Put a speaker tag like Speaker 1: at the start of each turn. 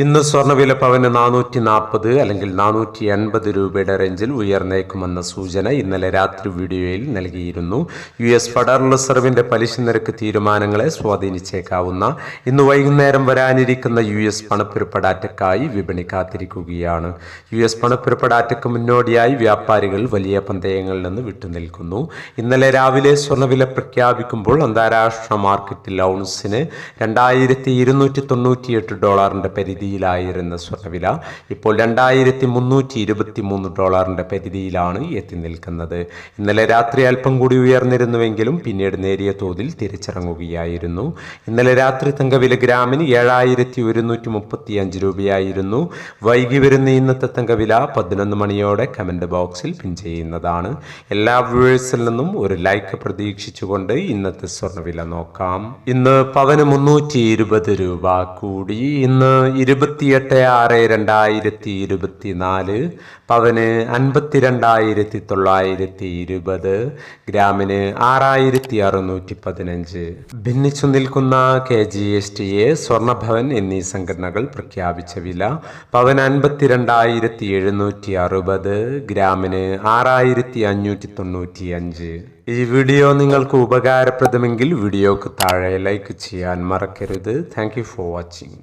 Speaker 1: ഇന്ന് സ്വർണവില പവന് നാനൂറ്റി നാൽപ്പത് അല്ലെങ്കിൽ നാനൂറ്റി എൺപത് രൂപയുടെ റേഞ്ചിൽ ഉയർന്നേക്കുമെന്ന സൂചന ഇന്നലെ രാത്രി വീഡിയോയിൽ നൽകിയിരുന്നു. യു എസ് ഫെഡറൽ റിസർവിന്റെ പലിശ നിരക്ക് തീരുമാനങ്ങളെ സ്വാധീനിച്ചേക്കാവുന്ന ഇന്ന് വൈകുന്നേരം വരാനിരിക്കുന്ന യു എസ് പണപ്പെരുപ്പ ഡാറ്റയ്ക്കായി വിപണി കാത്തിരിക്കുകയാണ്. യു എസ് പണപ്പെരുപ്പ ഡാറ്റയ്ക്ക് മുന്നോടിയായി വ്യാപാരികൾ വലിയ പന്തയങ്ങളിൽ നിന്ന് വിട്ടുനിൽക്കുന്നു. ഇന്നലെ രാവിലെ സ്വർണവില പ്രഖ്യാപിക്കുമ്പോൾ അന്താരാഷ്ട്ര മാർക്കറ്റിൽ ഔൺസിന് രണ്ടായിരത്തി ഇരുന്നൂറ്റി തൊണ്ണൂറ്റിയെട്ട് ഡോളറിന്റെ പരിധിയിലായിരുന്ന സ്വർണവില ഇപ്പോൾ രണ്ടായിരത്തി മുന്നൂറ്റി ഇരുപത്തി മൂന്ന് ഡോളറിന്റെ പരിധിയിലാണ് എത്തി നിൽക്കുന്നത്. ഇന്നലെ രാത്രി അല്പം കൂടി ഉയർന്നിരുന്നുവെങ്കിലും പിന്നീട് നേരിയ തോതിൽ തിരിച്ചിറങ്ങുകയായിരുന്നു. ഇന്നലെ രാത്രി തങ്കവില ഗ്രാമിന് ഏഴായിരത്തി ഒരുന്നൂറ്റി മുപ്പത്തി അഞ്ച് രൂപയായിരുന്നു. വൈകി വരുന്ന ഇന്നത്തെ തങ്കവില പതിനൊന്ന് മണിയോടെ കമന്റ് ബോക്സിൽ പിൻ ചെയ്യുന്നതാണ്. എല്ലാ വ്യൂവേഴ്സിൽ നിന്നും ഒരു ലൈക്ക് പ്രതീക്ഷിച്ചുകൊണ്ട് ഇന്നത്തെ സ്വർണവില നോക്കാം. ഇന്ന് പവന് മുന്നൂറ്റി ഇരുപത് രൂപ കൂടി. ഇന്ന് ഇരുപത്തിയെട്ട് ആറ് രണ്ടായിരത്തി ഇരുപത്തി നാല് പവന് അൻപത്തിരണ്ടായിരത്തി തൊള്ളായിരത്തി ഇരുപത് ഗ്രാമിന് ആറായിരത്തി അറുന്നൂറ്റി പതിനഞ്ച്. ഭിന്നിച്ചു നിൽക്കുന്ന K G S T A Swarnabhavan എന്നീ സംഘടനകൾ പ്രഖ്യാപിച്ച വില പവൻ അൻപത്തിരണ്ടായിരത്തി എഴുന്നൂറ്റി അറുപത് ഗ്രാമിന് ആറായിരത്തി അഞ്ഞൂറ്റി തൊണ്ണൂറ്റി അഞ്ച് ഈ വീഡിയോ നിങ്ങൾക്ക് ഉപകാരപ്രദമെങ്കിൽ വീഡിയോക്ക് താഴെ ലൈക്ക് ചെയ്യാൻ മറക്കരുത്. Thank you for watching.